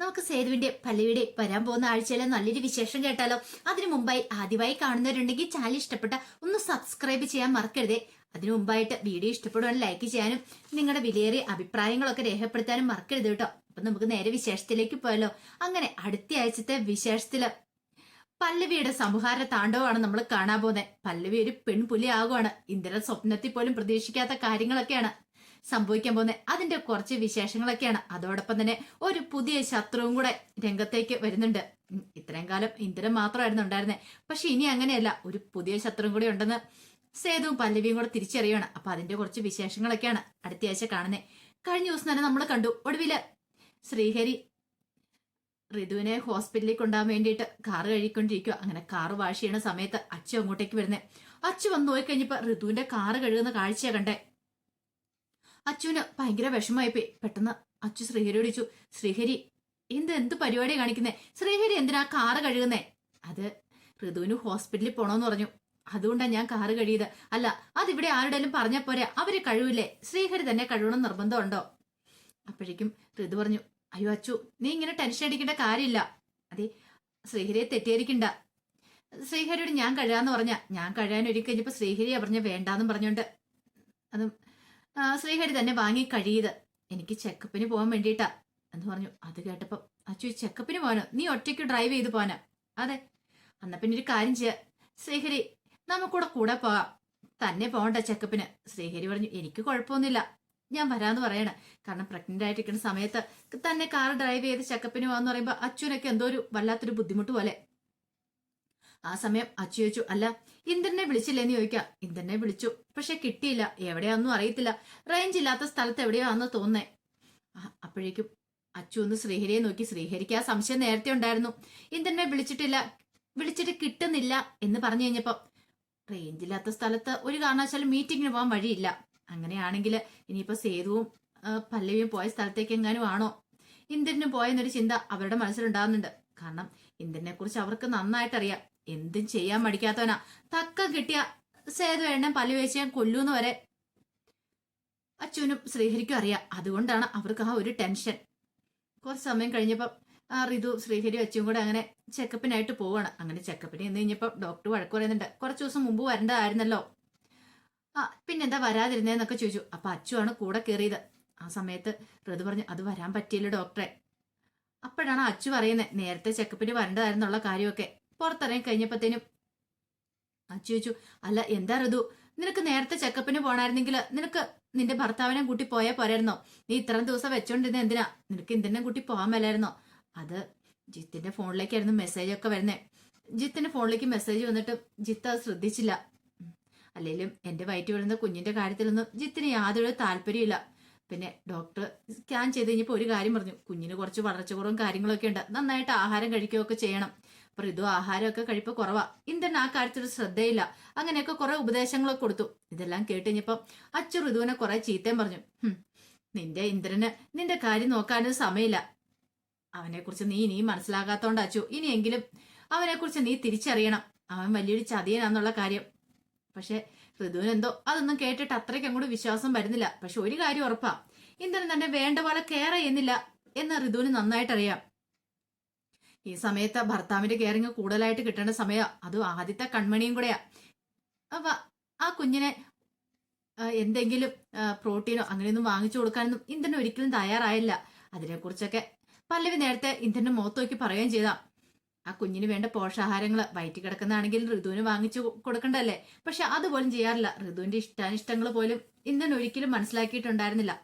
നമുക്ക് സേതുവിന്റെ പല്ലവിയുടെ വരാൻ പോകുന്ന ആഴ്ചയിലെ നല്ലൊരു വിശേഷം കേട്ടാലോ? അതിനു മുമ്പായി ആദ്യമായി കാണുന്നവരുണ്ടെങ്കിൽ ചാനൽ ഇഷ്ടപ്പെട്ട ഒന്ന് സബ്സ്ക്രൈബ് ചെയ്യാൻ മറക്കരുതേ. അതിനു മുമ്പായിട്ട് വീഡിയോ ഇഷ്ടപ്പെടുവാൻ ലൈക്ക് ചെയ്യാനും നിങ്ങളുടെ വിലയേറിയ അഭിപ്രായങ്ങളൊക്കെ രേഖപ്പെടുത്താനും മറക്കരുത് കേട്ടോ. അപ്പൊ നമുക്ക് നേരെ വിശേഷത്തിലേക്ക് പോയാലോ? അങ്ങനെ അടുത്ത ആഴ്ചത്തെ വിശേഷത്തിൽ പല്ലവിയുടെ സംഹാര താണ്ഡവമാണ് നമ്മൾ കാണാൻ പോകുന്നത് പല്ലവി ഒരു പെൺപുലി ആകുവാണ് ഇന്ദ്ര സ്വപ്നത്തിൽ പോലും പ്രതീക്ഷിക്കാത്ത കാര്യങ്ങളൊക്കെയാണ്. സംഭവിക്കാൻ പോകുന്നത് അതിന്റെ കുറച്ച് വിശേഷങ്ങളൊക്കെയാണ്. അതോടൊപ്പം തന്നെ ഒരു പുതിയ ശത്രുവും കൂടെ രംഗത്തേക്ക് വരുന്നുണ്ട്. ഇത്രയും കാലം ഇന്ദ്രൻ മാത്രമായിരുന്നു ഉണ്ടായിരുന്നത് പക്ഷെ ഇനി അങ്ങനെയല്ല. ഒരു പുതിയ ശത്രുവും കൂടി ഉണ്ടെന്ന് സേതുവും പല്ലവിയും കൂടെ തിരിച്ചറിയണം അപ്പൊ അതിന്റെ കുറച്ച് വിശേഷങ്ങളൊക്കെയാണ് അടുത്ത ആഴ്ച കാണുന്നത് കഴിഞ്ഞ ദിവസം തന്നെ നമ്മൾ കണ്ടു. ഒടുവിൽ ശ്രീഹരി ഋതുവിനെ ഹോസ്പിറ്റലിൽ കൊണ്ടുപോകാൻ വേണ്ടിയിട്ട് കാറ് കഴുകിക്കൊണ്ടിരിക്കുക അങ്ങനെ കാറ് വാഷ് ചെയ്യണ സമയത്ത് അച്ചു അങ്ങോട്ടേക്ക് വരുന്നത് അച്ചു വന്നു നോക്കി കഴിഞ്ഞപ്പോ ഋതുവിന്റെ കാറ് കഴുകുന്ന കാഴ്ചയാണ് കണ്ടേ. അച്ചുവിന് ഭയങ്കര വിഷമമായിപ്പോയി. പെട്ടെന്ന് അച്ചു ശ്രീഹരിയോട് ചോദിച്ചു ശ്രീഹരി എന്ത് എന്ത് പരിപാടി കാണിക്കുന്നേ? ശ്രീഹരി എന്തിനാ കാറ് കഴുകുന്നേ? അത് ഋതുവിന് ഹോസ്പിറ്റലിൽ പോണോന്ന് പറഞ്ഞു. അതുകൊണ്ടാണ് ഞാൻ കാറ് കഴിയത് അല്ല അതിവിടെ ആരുടെയും പറഞ്ഞ പോരെ? അവർ കഴിവില്ലേ? ശ്രീഹരി തന്നെ കഴിവണം നിർബന്ധമുണ്ടോ? അപ്പോഴേക്കും ഋതു പറഞ്ഞു അയ്യോ അച്ചു നീ ഇങ്ങനെ ടെൻഷൻ അടിക്കേണ്ട കാര്യമില്ല. അതെ ശ്രീഹരിയെ തെറ്റിദ്ധരിക്കണ്ട. ശ്രീഹരിയോട് ഞാൻ കഴിയാന്ന് പറഞ്ഞ ഞാൻ കഴിയാൻ ഒരുക്കഴിഞ്ഞപ്പോ കഴിഞ്ഞപ്പോ ശ്രീഹരിയാ പറഞ്ഞ വേണ്ടാന്നും പറഞ്ഞോണ്ട്. അതും ശ്രീഹരി തന്നെ വാങ്ങി കഴിയത്. എനിക്ക് ചെക്കപ്പിന് പോകാൻ വേണ്ടിയിട്ടാ. എന്ന് പറഞ്ഞു. അത് കേട്ടപ്പോ അച്ചു ചെക്കപ്പിന് പോകാനോ? നീ ഒറ്റയ്ക്ക് ഡ്രൈവ് ചെയ്ത് പോകാനോ? അതെ. എന്നാ പിന്നെ ഒരു കാര്യം ചെയ്യാ. ശ്രീഹരി നമുക്കൂടെ കൂടെ പോകാം. തന്നെ പോകണ്ട ചെക്കപ്പിന് ശ്രീഹരി പറഞ്ഞു എനിക്ക് കുഴപ്പമൊന്നുമില്ല. ഞാൻ വരാന്ന് പറയണേ. കാരണം പ്രഗ്നന്റ് ആയിട്ടിരിക്കുന്ന സമയത്ത് തന്നെ കാർ ഡ്രൈവ് ചെയ്ത് ചെക്കപ്പിന് പോകാന്ന് പറയുമ്പോൾ അച്ഛനൊക്കെ എന്തോ ഒരു വല്ലാത്തൊരു ബുദ്ധിമുട്ട് പോലെ ആ സമയം അച്ചു ചോദിച്ചു അല്ല ഇന്ദ്രനെ വിളിച്ചില്ലേന്ന് ചോദിക്കാം ഇന്ദ്രനെ വിളിച്ചു പക്ഷെ കിട്ടിയില്ല എവിടെയാണെന്നും അറിയത്തില്ല റേഞ്ച് ഇല്ലാത്ത സ്ഥലത്ത് എവിടെയാണെന്ന് തോന്നേ അപ്പോഴേക്കും അച്ചു ഒന്ന് ശ്രീഹരിയെ നോക്കി ശ്രീഹരിക്ക് ആ സംശയം നേരത്തെ ഉണ്ടായിരുന്നു ഇന്ദ്രനെ വിളിച്ചിട്ടില്ല വിളിച്ചിട്ട് കിട്ടുന്നില്ല എന്ന് പറഞ്ഞു കഴിഞ്ഞപ്പോ റേഞ്ച് ഇല്ലാത്ത സ്ഥലത്ത് ഒരു കാരണവശാലും മീറ്റിങ്ങിന് പോകാൻ വഴിയില്ല അങ്ങനെയാണെങ്കിൽ ഇനിയിപ്പോ സേതുവും പല്ലവിയും പോയ സ്ഥലത്തേക്ക് എങ്ങാനും ആണോ? ഇന്ദ്രനും പോയെന്നൊരു ചിന്ത അവരുടെ മനസ്സിലുണ്ടാകുന്നുണ്ട് കാരണം ഇന്ദ്രനെ കുറിച്ച് അവർക്ക് നന്നായിട്ട് അറിയാം എന്തും ചെയ്യാൻ മടിക്കാത്തവനാ. തക്ക കിട്ടിയ സേതു എണ്ണം പല്ലു വെച്ച് ഞാൻ കൊല്ലൂന്ന് വരെ അച്ഛനും ശ്രീഹരിക്കും അറിയാം. അതുകൊണ്ടാണ് അവർക്ക് ആ ഒരു ടെൻഷൻ. കുറച്ച് സമയം കഴിഞ്ഞപ്പം ആ റിതു ശ്രീഹരി അച്ഛനും കൂടെ അങ്ങനെ ചെക്കപ്പിനായിട്ട് പോവാണ്. അങ്ങനെ ചെക്കപ്പിന് എന്ന് കഴിഞ്ഞപ്പോൾ ഡോക്ടർ വഴക്ക് പറയുന്നുണ്ട്. കുറച്ച് ദിവസം മുമ്പ് വരേണ്ടതായിരുന്നല്ലോ. ആ പിന്നെന്താ വരാതിരുന്നേന്നൊക്കെ ചോദിച്ചു. അപ്പൊ അച്ചുവാണ് കൂടെ കയറിയത് ആ സമയത്ത് ഋതു പറഞ്ഞു അത് വരാൻ പറ്റിയില്ല ഡോക്ടറെ. അപ്പോഴാണ് അച്ഛു പറയുന്നത് നേരത്തെ ചെക്കപ്പിന് വരേണ്ടതായിരുന്നുള്ള കാര്യമൊക്കെ. പുറത്തിറങ്ങി കഴിഞ്ഞപ്പോഴത്തേനും അച്ചു ചോദിച്ചു അല്ല എന്താ ഋതു? നിനക്ക് നേരത്തെ ചെക്കപ്പിന് പോണായിരുന്നെങ്കിൽ നിനക്ക് നിന്റെ ഭർത്താവിനെ കൂട്ടി പോയാൽ പോരായിരുന്നോ? നീ ഇത്രയും ദിവസം വെച്ചോണ്ടിരുന്ന എന്തിനാ? നിനക്ക് എന്തിനെ കൂട്ടി പോകാൻ മേലായിരുന്നോ? അത് ജിത്തിന്റെ ഫോണിലേക്കായിരുന്നു മെസ്സേജ് ഒക്കെ വരുന്നേ. ജിത്തിന്റെ ഫോണിലേക്ക് മെസ്സേജ് വന്നിട്ട് ജിത്ത് അത് ശ്രദ്ധിച്ചില്ല. അല്ലെങ്കിലും എന്റെ വയറ്റ് വീഴുന്ന കുഞ്ഞിന്റെ കാര്യത്തിലൊന്നും ജിത്തിന് യാതൊരു താല്പര്യമില്ല പിന്നെ ഡോക്ടർ സ്കാൻ ചെയ്ത് കഴിഞ്ഞപ്പോൾ ഒരു കാര്യം പറഞ്ഞു. കുഞ്ഞിന് കുറച്ച് വളർച്ച കുറവും കാര്യങ്ങളൊക്കെ ഉണ്ട്. നന്നായിട്ട് ആഹാരം കഴിക്കുകയൊക്കെ ചെയ്യണം. ഋതു ആഹാരമൊക്കെ കഴിപ്പ് കുറവാ. ഇന്ദ്രൻ ആ കാര്യത്തിൽ ശ്രദ്ധയില്ല. അങ്ങനെയൊക്കെ കുറെ ഉപദേശങ്ങളൊക്കെ കൊടുത്തു. ഇതെല്ലാം കേട്ടുകഴിഞ്ഞപ്പം അച്ചു ഋതുവിനെ കുറെ ചീത്തയും പറഞ്ഞു. നിന്റെ ഇന്ദ്രന് നിന്റെ കാര്യം നോക്കാനും സമയമില്ല. അവനെ കുറിച്ച് നീ ഇനിയും മനസ്സിലാകാത്തോണ്ട് അച്ചു. ഇനിയെങ്കിലും അവനെ കുറിച്ച് നീ തിരിച്ചറിയണം. അവൻ വലിയൊരു ചതിയനാന്നുള്ള കാര്യം. പക്ഷെ ഋതുവിനെന്തോ അതൊന്നും കേട്ടിട്ട് അത്രയ്ക്ക് അങ്ങോട്ട് വിശ്വാസം വരുന്നില്ല. പക്ഷെ ഒരു കാര്യം ഉറപ്പാ. ഇന്ദ്രൻ തന്നെ വേണ്ട പോലെ കെയർ ചെയ്യുന്നില്ല എന്ന് ഋതുവിന് നന്നായിട്ട് അറിയാം ഈ സമയത്ത് ഭർത്താവിന്റെ കെയറിങ് കൂടുതലായിട്ട് കിട്ടേണ്ട സമയം അതും ആദ്യത്തെ കൺമണിയും കൂടെയാ. അപ്പൊ ആ കുഞ്ഞിനെ എന്തെങ്കിലും പ്രോട്ടീനോ അങ്ങനെയൊന്നും വാങ്ങിച്ചു കൊടുക്കാനൊന്നും ഇന്ദ്രൻ ഒരിക്കലും തയ്യാറായില്ല. അതിനെക്കുറിച്ചൊക്കെ പല്ലവി നേരത്തെ ഇന്ദ്രന്റെ മുഖത്ത് നോക്കി പറയുകയും ചെയ്താ. ആ കുഞ്ഞിന് വേണ്ട പോഷാഹാരങ്ങൾ വയറ്റി കിടക്കുന്നതാണെങ്കിൽ ഋതുവിന് വാങ്ങിച്ചു കൊടുക്കണ്ടല്ലേ? പക്ഷെ അതുപോലും ചെയ്യാറില്ല. ഋതുവിന്റെ ഇഷ്ടാനിഷ്ടങ്ങൾ പോലും ഇന്ദ്രൻ ഒരിക്കലും മനസ്സിലാക്കിയിട്ടുണ്ടായിരുന്നില്ല.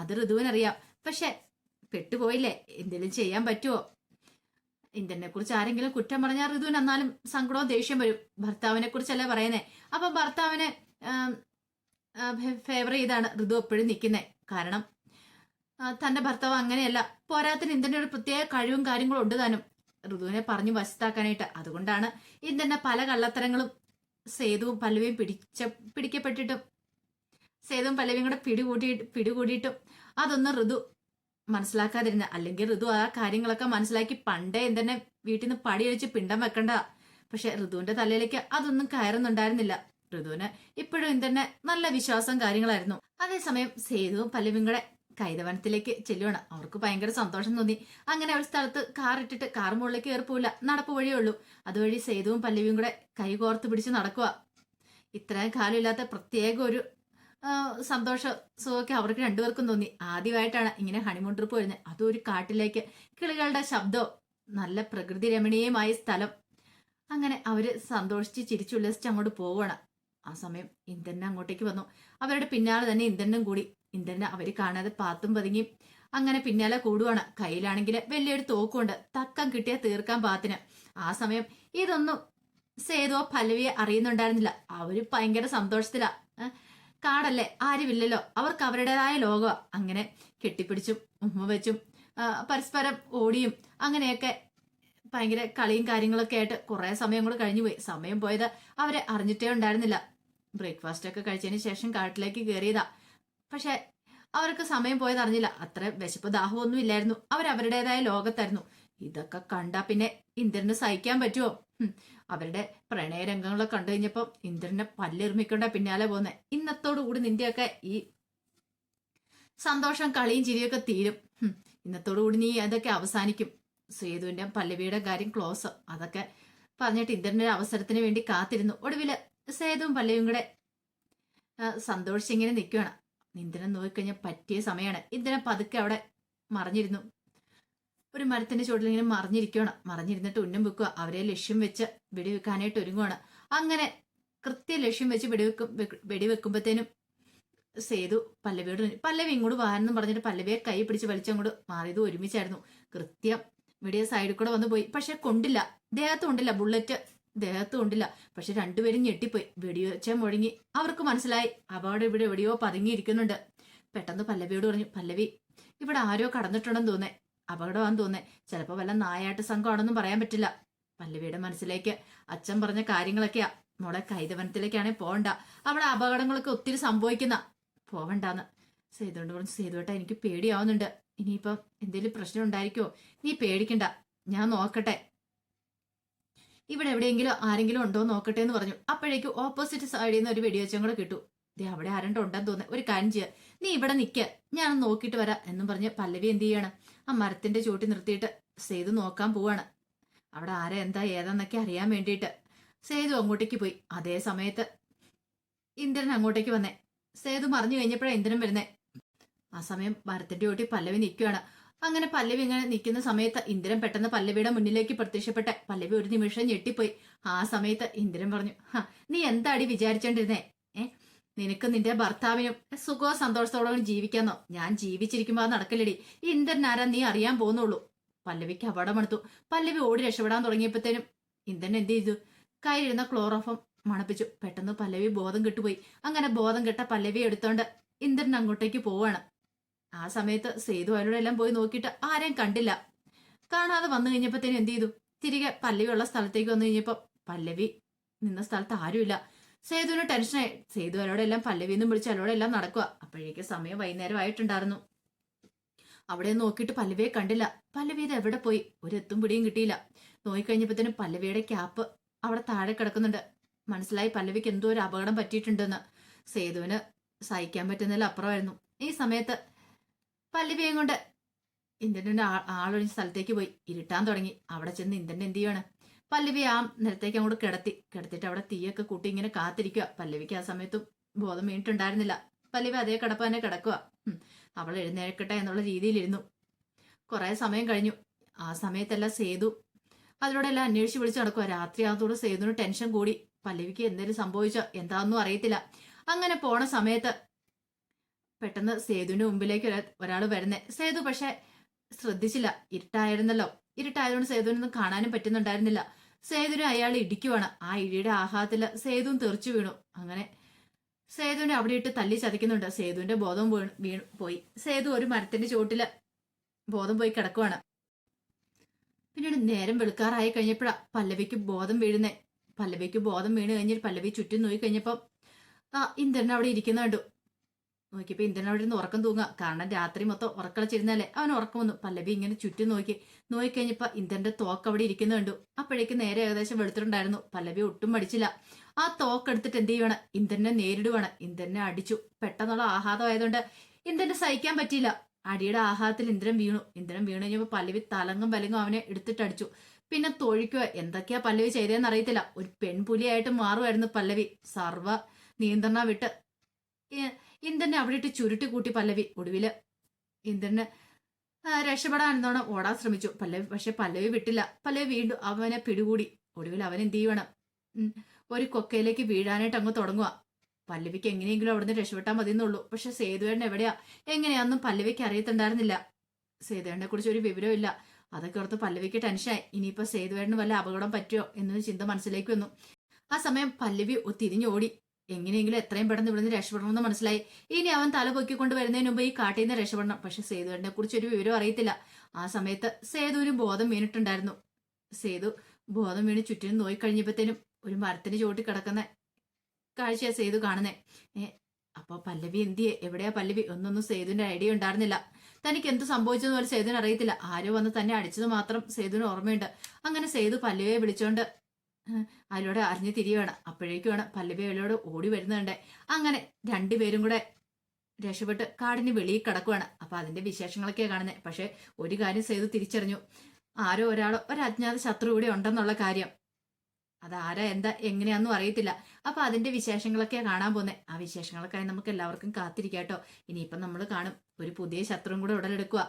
അത് ഋതുവിനറിയാം. പക്ഷെ പെട്ടുപോയില്ലേ? എന്തെങ്കിലും ചെയ്യാൻ പറ്റുമോ ഇന്ദ്രനെ കുറിച്ച് ആരെങ്കിലും കുറ്റം പറഞ്ഞാൽ ഋതുവിന് എന്നാലും സങ്കടവും ദേഷ്യം വരും. ഭർത്താവിനെ കുറിച്ചല്ലേ പറയുന്നേ? അപ്പൊ ഭർത്താവിനെ ഫേവർ ചെയ്താണ് ഋതു എപ്പോഴും നിൽക്കുന്നത് കാരണം തന്റെ ഭർത്താവ് അങ്ങനെയല്ല. പോരാത്തിന് ഇന്ദ്രന്റെ ഒരു പ്രത്യേക കഴിവും കാര്യങ്ങളും ഉണ്ട് താനും. ഋതുവിനെ പറഞ്ഞു വശത്താക്കാനായിട്ട്. അതുകൊണ്ടാണ് ഇന്ദ്രന്റെ പല കള്ളത്തരങ്ങളും സേതുവും പല്ലവിയും പിടിച്ച പിടിക്കപ്പെട്ടിട്ടും സേതുവും പല്ലവിയും കൂടെ പിടികൂട്ടി പിടികൂടിയിട്ടും അതൊന്നും ഋതു മനസ്സിലാക്കാതിരുന്ന അല്ലെങ്കിൽ ഋതു ആ കാര്യങ്ങളൊക്കെ മനസ്സിലാക്കി പണ്ടേ തന്നെ വീട്ടിൽ നിന്ന് പടിയഴിച്ച് പിണ്ടം വെക്കണ്ട. പക്ഷെ ഋതുവിന്റെ തലയിലേക്ക് അതൊന്നും കയറുന്നുണ്ടായിരുന്നില്ല. ഋതുവിന് ഇപ്പോഴും തന്നെ നല്ല വിശ്വാസം കാര്യങ്ങളായിരുന്നു. അതേസമയം സേതുവും പല്ലവിയും കൂടെ കൈതവനത്തിലേക്ക് ചെല്ലുവാണ്. അവർക്ക് ഭയങ്കര സന്തോഷം തോന്നി. അങ്ങനെ അവർ സ്ഥലത്ത് കാർ ഇട്ടിട്ട് കാർ മുകളിലേക്ക് കയറിപ്പോവില്ല നടപ്പ് വഴിയേ ഉള്ളൂ. അതുവഴി സേതുവും പല്ലവിയും കൂടെ കൈ കോർത്ത് പിടിച്ച് നടക്കുക ഇത്രയും കാലമില്ലാത്ത പ്രത്യേക ഒരു സന്തോഷ. സുഖമൊക്കെ അവർക്ക് രണ്ടുപേർക്കും തോന്നി. ആദ്യമായിട്ടാണ് ഇങ്ങനെ ഹണിമൂൺ ട്രിപ്പ് വരുന്നത് അതും ഒരു കാട്ടിലേക്ക് കിളികളുടെ ശബ്ദവും നല്ല പ്രകൃതി രമണീയമായ സ്ഥലം. അങ്ങനെ അവർ സന്തോഷിച്ച് ചിരിച്ചുല്ലസിച്ച് അങ്ങോട്ട് പോവുകയാണ്. ആ സമയം ഇന്ദ്രനെ അങ്ങോട്ടേക്ക് വന്നു. അവരുടെ പിന്നാലെ തന്നെ ഇന്ദ്രനും കൂടി. ഇന്ദ്രനെ അവർ കാണാതെ പാത്തും പതുങ്ങി അങ്ങനെ പിന്നാലെ കൂടുവാണ്. കയ്യിലാണെങ്കിൽ വലിയൊരു തോക്കുണ്ട്. തക്കം കിട്ടിയാൽ തീർക്കാൻ പാത്തിന്. ആ സമയം ഇതൊന്നും സേതോ പല്ലവിയെ അറിയുന്നുണ്ടായിരുന്നില്ല. അവർ ഭയങ്കര സന്തോഷത്തിലാ? കാടല്ലേ? ആരുമില്ലല്ലോ. അവർക്ക് അവരുടേതായ ലോകമാ അങ്ങനെ കെട്ടിപ്പിടിച്ചും ഉമ്മ വെച്ചും പരസ്പരം ഓടിയും അങ്ങനെയൊക്കെ ഭയങ്കര കളിയും കാര്യങ്ങളൊക്കെ ആയിട്ട് കുറെ സമയം കൂടെ കഴിഞ്ഞു പോയി. സമയം പോയത് അവരെ അറിഞ്ഞിട്ടേ ഉണ്ടായിരുന്നില്ല. ബ്രേക്ക്ഫാസ്റ്റ് ഒക്കെ കഴിച്ചതിന് ശേഷം കാട്ടിലേക്ക് കയറിയതാ പക്ഷെ അവർക്ക് സമയം പോയത് അറിഞ്ഞില്ല. അത്ര വിശപ്പ് ദാഹമൊന്നും ഇല്ലായിരുന്നു. അവരവരുടേതായ ലോകത്തായിരുന്നു. ഇതൊക്കെ കണ്ടാ പിന്നെ ഇന്ദ്രന് സഹിക്കാൻ പറ്റുമോ അവരുടെ പ്രണയരംഗങ്ങളൊക്കെ കണ്ടു കഴിഞ്ഞപ്പോ ഇന്ദ്രനെ പല്ലെർമിക്കണ്ട പിന്നാലെ പോന്നെ. ഇന്നത്തോടു കൂടി നിന്റെയൊക്കെ ഈ സന്തോഷം കളിയും ചിരിയൊക്കെ തീരും. ഇന്നത്തോടു കൂടി നീ അതൊക്കെ അവസാനിക്കും. സേതുവിന്റെ പല്ലവിയുടെ കാര്യം ക്ലോസ്. അതൊക്കെ പറഞ്ഞിട്ട് ഇന്ദ്രന്റെ അവസരത്തിന് വേണ്ടി കാത്തിരുന്നു. ഒടുവിൽ സേതുവും പല്ലവിയും കൂടെ സന്തോഷിച്ചിങ്ങനെ നിൽക്കുകയാണ് ഇന്ദ്രൻ നോക്കിക്കഴിഞ്ഞാൽ പറ്റിയ സമയമാണ് ഇന്ദ്രൻ പതുക്കെ അവിടെ മറിഞ്ഞിരുന്നു. ഒരു മരത്തിന്റെ ചുവട്ടിൽ ഇങ്ങനെ മറിഞ്ഞിരിക്കുകയാണ് മറിഞ്ഞിരുന്നിട്ട് ഉന്നം വെക്കുക. അവരെ ലക്ഷ്യം വെച്ച് വെടിവെക്കാനായിട്ട് ഒരുങ്ങുകയാണ് അങ്ങനെ കൃത്യ ലക്ഷ്യം വെച്ച് വെടിവെക്കും വെക്ക് വെടിവെക്കുമ്പോഴത്തേനും സേതു പല്ലവിയോട് പല്ലവി ഇങ്ങോട്ട് വാരണം പറഞ്ഞിട്ട് പല്ലവിയെ കൈ പിടിച്ച് വലിച്ചങ്ങോട്ട് മാറിയത് ഒരുമിച്ചായിരുന്നു. കൃത്യം വെടിയ സൈഡിൽ കൂടെ വന്നു പോയി. പക്ഷെ കൊണ്ടില്ല. ദേഹത്ത് കൊണ്ടില്ല. ബുള്ളറ്റ് ദേഹത്ത് കൊണ്ടില്ല. പക്ഷെ രണ്ടുപേരും ഞെട്ടിപ്പോയി. വെടിവെച്ച മുഴങ്ങി. അവർക്ക് മനസ്സിലായി. അപകടം ഇവിടെ എവിടെയോ പതുങ്ങിയിരിക്കുന്നുണ്ട്. പെട്ടെന്ന് പല്ലവിയോട് പറഞ്ഞു പല്ലവി ഇവിടെ ആരോ കടന്നിട്ടുണ്ടെന്ന് തോന്നേ അപകടമാണെന്ന് തോന്നേ ചിലപ്പോ വല്ല നായാട്ട് സംഘമാണെന്നും പറയാൻ പറ്റില്ല. പല്ലവിയുടെ മനസ്സിലേക്ക് അച്ഛൻ പറഞ്ഞ കാര്യങ്ങളൊക്കെയാ. മോളെ കൈതവനത്തിലേക്കാണെ പോകണ്ട അവിടെ അപകടങ്ങളൊക്കെ ഒത്തിരി സംഭവിക്കുന്ന. പോവണ്ടാന്ന്. സേതുകൊണ്ട് പറഞ്ഞു സേതുവേട്ട എനിക്ക് പേടിയാവുന്നുണ്ട്. ഇനിയിപ്പം എന്തെങ്കിലും പ്രശ്നം ഉണ്ടായിരിക്കുമോ നീ പേടിക്കണ്ട. ഞാൻ നോക്കട്ടെ. ഇവിടെ എവിടെയെങ്കിലും ആരെങ്കിലും ഉണ്ടോ നോക്കട്ടെ എന്ന് പറഞ്ഞു. അപ്പോഴേക്കും ഓപ്പോസിറ്റ് സൈഡിൽ നിന്ന് ഒരു വെടിവെച്ചും കൂടെ കിട്ടു. ദേ അവിടെ ആരണ്ടോ ഉണ്ടെന്ന് തോന്നുന്നു. ഒരു കാര്യം ചെയ്യുക നീ ഇവിടെ നിൽക്ക ഞാൻ നോക്കിയിട്ട് വരാം എന്നും പറഞ്ഞ് പല്ലവി എന്ത് ചെയ്യാണ്? ആ മരത്തിന്റെ ചൂട്ടി നിർത്തിയിട്ട് സേതു നോക്കാൻ പോവാണ്. അവിടെ ആരെ എന്താ ഏതാന്നൊക്കെ അറിയാൻ വേണ്ടിയിട്ട്. സേതു അങ്ങോട്ടേക്ക് പോയി. അതേ സമയത്ത് ഇന്ദ്രൻ അങ്ങോട്ടേക്ക് വന്നേ. സേതു മറിഞ്ഞു കഴിഞ്ഞപ്പോഴാണ് ഇന്ദ്രൻ വരുന്നേ. ആ സമയം മരത്തിന്റെ ചൂട്ടി പല്ലവി നിൽക്കുകയാണ്. അങ്ങനെ പല്ലവി ഇങ്ങനെ നിൽക്കുന്ന സമയത്ത് ഇന്ദ്രൻ പെട്ടെന്ന് പല്ലവിയുടെ മുന്നിലേക്ക് പ്രത്യക്ഷപ്പെട്ട പല്ലവി ഒരു നിമിഷം ഞെട്ടിപ്പോയി. ആ സമയത്ത് ഇന്ദ്രൻ പറഞ്ഞു നീ എന്താടി വിചാരിച്ചോണ്ടിരുന്നേ? ഏ? നിനക്ക് നിന്റെ ഭർത്താവിനും സുഖവും സന്തോഷത്തോടെ ജീവിക്കാന്നോ? ഞാൻ ജീവിച്ചിരിക്കുമ്പോ അത് നടക്കില്ലടി. ഈ ഇന്ദ്രൻ ആരാ നീ അറിയാൻ പോകുന്നുള്ളൂ. പല്ലവിക്ക് അപകടമെടുത്തു. പല്ലവി ഓടി രക്ഷപ്പെടാൻ തുടങ്ങിയപ്പോഴത്തേനും ഇന്ദ്രൻ എന്ത് ചെയ്തു? കയ്യിലിരുന്ന ക്ലോറോഫം മണപ്പിച്ചു. പെട്ടെന്ന് പല്ലവി ബോധം കെട്ടുപോയി. അങ്ങനെ ബോധം കെട്ട പല്ലവി എടുത്തോണ്ട് ഇന്ദ്രൻ അങ്ങോട്ടേക്ക് പോവാണ്. ആ സമയത്ത് സേതു അവരോട് എല്ലാം പോയി നോക്കിയിട്ട് ആരെയും കണ്ടില്ല. കാണാതെ വന്നു കഴിഞ്ഞപ്പോഴത്തേനും എന്ത് ചെയ്തു? തിരികെ പല്ലവിയുള്ള സ്ഥലത്തേക്ക് വന്നു കഴിഞ്ഞപ്പോ പല്ലവി നിന്ന സ്ഥലത്ത് ആരുമില്ല. സേതുവിന് ടെൻഷനായി സേതു അവരോടെല്ലാം പല്ലവിന്നും വിളിച്ച് അവരോടെല്ലാം നടക്കുക. അപ്പോഴേക്ക് സമയം വൈകുന്നേരം ആയിട്ടുണ്ടായിരുന്നു അവിടെ നോക്കിയിട്ട് പല്ലവിയെ കണ്ടില്ല. പല്ലവി എവിടെ പോയി? ഒരു എത്തും പിടിയും കിട്ടിയില്ല. നോക്കിക്കഴിഞ്ഞപ്പോഴത്തേനും പല്ലവിയുടെ ക്യാപ്പ് അവിടെ താഴെ കിടക്കുന്നുണ്ട്. മനസ്സിലായി പല്ലവിക്ക് എന്തോ ഒരു അപകടം പറ്റിയിട്ടുണ്ടെന്ന്. സേതുവിന് സഹിക്കാൻ പറ്റുന്നതിൽ അപ്പുറമായിരുന്നു. ഈ സമയത്ത് പല്ലവിയും കൊണ്ട് ഇന്ദ്രന്റെ ആളൊഴിഞ്ഞ സ്ഥലത്തേക്ക് പോയി. ഇരുട്ടാൻ തുടങ്ങി. അവിടെ ചെന്ന് ഇന്ദ്രൻ എന്ത് ചെയ്യാണ് പല്ലവി ആ നിലത്തേക്ക് അങ്ങോട്ട് കിടത്തി. കിടത്തിയിട്ട് അവിടെ തീയൊക്കെ കൂട്ടി ഇങ്ങനെ കാത്തിരിക്കുക പല്ലവിക്ക് ആ സമയത്തും ബോധം വീണിട്ടുണ്ടായിരുന്നില്ല. പല്ലവി അതേ കിടപ്പ് തന്നെ കിടക്കുക അവൾ എഴുന്നേൽക്കട്ടെ എന്നുള്ള രീതിയിലിരുന്നു. കുറേ സമയം കഴിഞ്ഞു. ആ സമയത്തെല്ലാം സേതു. അതിലൂടെ എല്ലാം അന്വേഷിച്ച് വിളിച്ച് നടക്കുക രാത്രി ആകത്തോടെ സേതുവിന് ടെൻഷൻ കൂടി. പല്ലവിക്ക് എന്തെങ്കിലും സംഭവിച്ചോ എന്താണെന്നും അറിയത്തില്ല. അങ്ങനെ പോണ സമയത്ത് പെട്ടെന്ന് സേതുവിന്റെ മുമ്പിലേക്ക് ഒരാൾ വരുന്നേ. സേതു പക്ഷെ ശ്രദ്ധിച്ചില്ല. ഇരുട്ടായിരുന്നല്ലോ. ഇരുട്ടായതുകൊണ്ട് സേതുവിനൊന്നും കാണാനും പറ്റുന്നുണ്ടായിരുന്നില്ല. സേതുവിനെ അയാൾ ഇടിക്കുവാണ്. ആ ഇടിയുടെ ആഹാരത്തിൽ സേതുവും തെറിച്ചു വീണു. അങ്ങനെ സേതുവിനെ അവിടെ ഇട്ട് തല്ലി ചതിക്കുന്നുണ്ട്. സേതുവിന്റെ ബോധം വീണു വീണു പോയി. സേതു ഒരു മരത്തിന്റെ ചുവട്ടിൽ ബോധം പോയി കിടക്കുവാണ്. പിന്നീട് നേരം വെളുക്കാറായി കഴിഞ്ഞപ്പോഴാ പല്ലവിക്ക് ബോധം വീഴുന്നേ. പല്ലവിക്ക് ബോധം വീണ് കഴിഞ്ഞിട്ട് പല്ലവി ചുറ്റും നോയി കഴിഞ്ഞപ്പം ആ ഇന്ദ്രൻ അവിടെ ഇരിക്കുന്ന കണ്ടു. നോക്കിയപ്പോ ഇന്ദ്രൻ അവിടെ നിന്ന് ഉറക്കം തൂങ്ങുക. കാരണം രാത്രി മൊത്തം ഉറക്കളച്ചിരുന്നല്ലേ. അവൻ ഉറക്കം വന്നു. പല്ലവി ഇങ്ങനെ ചുറ്റും നോക്കി. നോക്കിക്കഴിഞ്ഞപ്പോൾ ഇന്ദ്രന്റെ തോക്ക് അവിടെ ഇരിക്കുന്ന കണ്ടു. അപ്പോഴേക്ക് നേരെ ഏകദേശം വെളുത്തിട്ടുണ്ടായിരുന്നു. പല്ലവി ഒട്ടും മടിച്ചില്ല. ആ തോക്ക് എടുത്തിട്ട് എന്ത് ചെയ്യണം ഇന്ദ്രനെ നേരിടുവാണ്. ഇന്ദ്രനെ അടിച്ചു. പെട്ടെന്നുള്ള ആഹ്ലാദമായതുകൊണ്ട് ഇന്ദ്രന് സഹിക്കാൻ പറ്റിയില്ല. അടിയുടെ ആഹാരത്തിൽ ഇന്ദ്രൻ വീണു. ഇന്ദ്രൻ വീണു കഴിഞ്ഞപ്പോൾ പല്ലവി തലങ്ങും പലങ്ങും അവനെ എടുത്തിട്ടടിച്ചു പിന്നെ തൊഴിക്കുക. എന്തൊക്കെയാ പല്ലവി ചെയ്തതെന്ന് അറിയത്തില്ല. ഒരു പെൺപുലിയായിട്ട് മാറുമായിരുന്നു പല്ലവി. സർവ നിയന്ത്രണ വിട്ട് ഇന്ദ്രനെ അവിടെ ഇട്ട് ചുരുട്ടി കൂട്ടി പല്ലവി ഒടുവിൽ ഇന്ദ്രന് എന്നോണം ഓടാൻ ശ്രമിച്ചു. പല്ലവി പക്ഷെ പല്ലവി വിട്ടില്ല. പല്ലവി വീണ്ടും അവനെ പിടികൂടി. ഒടുവിൽ അവൻ എന്ത് ചെയ്യണം? ഒരു കൊക്കയിലേക്ക് വീഴാനായിട്ട് അങ്ങ് തുടങ്ങുക പല്ലവിക്ക് എങ്ങനെയെങ്കിലും അവിടുന്ന് രക്ഷപ്പെട്ടാൽ മതി മതിയെന്നുള്ളൂ. പക്ഷെ സേതുവേട്ടൻ എവിടെയാ? എങ്ങനെയാന്നും പല്ലവിക്ക് അറിയത്തുണ്ടായിരുന്നില്ല. സേതുവേട്ടനെ കുറിച്ച് ഒരു വിവരമില്ല അതൊക്കെ ഓർത്ത് പല്ലവിക്ക് ടെൻഷനായി. ഇനിയിപ്പോ സേതുവേട്ടന് വല്ല അപകടം പറ്റുമോ എന്നൊരു ചിന്ത മനസ്സിലേക്ക് വന്നു. ആ സമയം പല്ലവി തിരിഞ്ഞോടി. എങ്ങനെയെങ്കിലും എത്രയും പെട്ടെന്ന് ഇവിടുന്ന് രക്ഷപ്പെടണമെന്ന് മനസ്സിലായി. ഇനി അവൻ തല പൊക്കിക്കൊണ്ട് വരുന്നതിന് മുമ്പ് ഈ കാട്ടിൽ നിന്ന് രക്ഷപ്പെടണം. പക്ഷെ സേതുവിനെ കുറിച്ച് ഒരു വിവരം അറിയത്തില്ല. ആ സമയത്ത് സേതുവിനും ബോധം വീണിട്ടുണ്ടായിരുന്നു. സേതു ബോധം വീണ് ചുറ്റിനും നോയിക്കഴിഞ്ഞപ്പോഴത്തേനും ഒരു മരത്തിന് ചോട്ടി കിടക്കുന്ന കാഴ്ചയാ സേതു കാണുന്നേ. ഏ അപ്പൊ പല്ലവി എന്തിയെ? എവിടെയാ പല്ലവി? ഒന്നൊന്നും സേതുവിന്റെ ഐഡിയ ഉണ്ടായിരുന്നില്ല. തനിക്ക് എന്ത് സംഭവിച്ചെന്ന് പോലെ സേതുവിന് അറിയത്തില്ല. ആരോ വന്ന് തന്നെ അടിച്ചത് മാത്രം സേതുവിന് ഓർമ്മയുണ്ട്. അങ്ങനെ സേതു പല്ലവിയെ വിളിച്ചോണ്ട് ഏഹ്, അതിലൂടെ അറിഞ്ഞ് തിരിയുവാണ് അപ്പോഴേക്കുമാണ് പല്ലവി അതിലൂടെ ഓടി വരുന്നുണ്ട്. അങ്ങനെ രണ്ടുപേരും കൂടെ രക്ഷപ്പെട്ട് കാടിന് വെളിയിൽ കിടക്കുവാണ്. അപ്പൊ അതിന്റെ വിശേഷങ്ങളൊക്കെയാ കാണുന്നത്. പക്ഷെ ഒരു കാര്യം സേതു തിരിച്ചറിഞ്ഞു. ആരോ ഒരാളോ ഒരു അജ്ഞാത ശത്രു ഇവിടെ ഉണ്ടെന്നുള്ള കാര്യം. അതാരാ എന്താ എങ്ങനെയാന്നും അറിയത്തില്ല. അപ്പൊ അതിന്റെ വിശേഷങ്ങളൊക്കെ കാണാൻ പോന്നെ ആ വിശേഷങ്ങളൊക്കെ നമുക്ക് എല്ലാവർക്കും കാത്തിരിക്കാട്ടോ ഇനിയിപ്പം നമ്മൾ കാണും. ഒരു പുതിയ ശത്രുവും കൂടെ ഉടലെടുക്കുക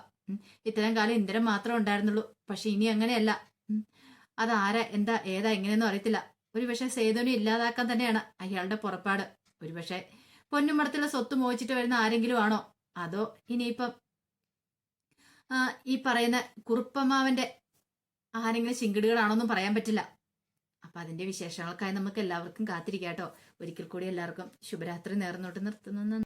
ഇത്രയും കാലം ഇന്ദ്രൻ മാത്രമേ ഉണ്ടായിരുന്നുള്ളൂ. പക്ഷെ ഇനി അങ്ങനെയല്ല. അതാരാ? എന്താ? ഏതാ? എങ്ങനെയൊന്നും അറിയത്തില്ല. ഒരുപക്ഷെ സേതുവിനെ ഇല്ലാതാക്കാൻ തന്നെയാണ് അയാളുടെ പുറപ്പാട്. ഒരുപക്ഷെ പൊന്നുമടത്തിലെ സ്വത്ത് മോഹിച്ചിട്ട് വരുന്ന ആരെങ്കിലും ആണോ? അതോ ഇനിയിപ്പം ഈ പറയുന്ന കുറുപ്പമാവന്റെ ആരെങ്കിലും ചിങ്കിടുകളാണോന്നും പറയാൻ പറ്റില്ല. അപ്പൊ അതിന്റെ വിശേഷങ്ങൾക്കായി നമുക്ക് എല്ലാവർക്കും കാത്തിരിക്കാട്ടോ. ഒരിക്കൽ കൂടി എല്ലാവർക്കും ശുഭരാത്രി നേർന്നോട്ട് നിർത്തുന്നു.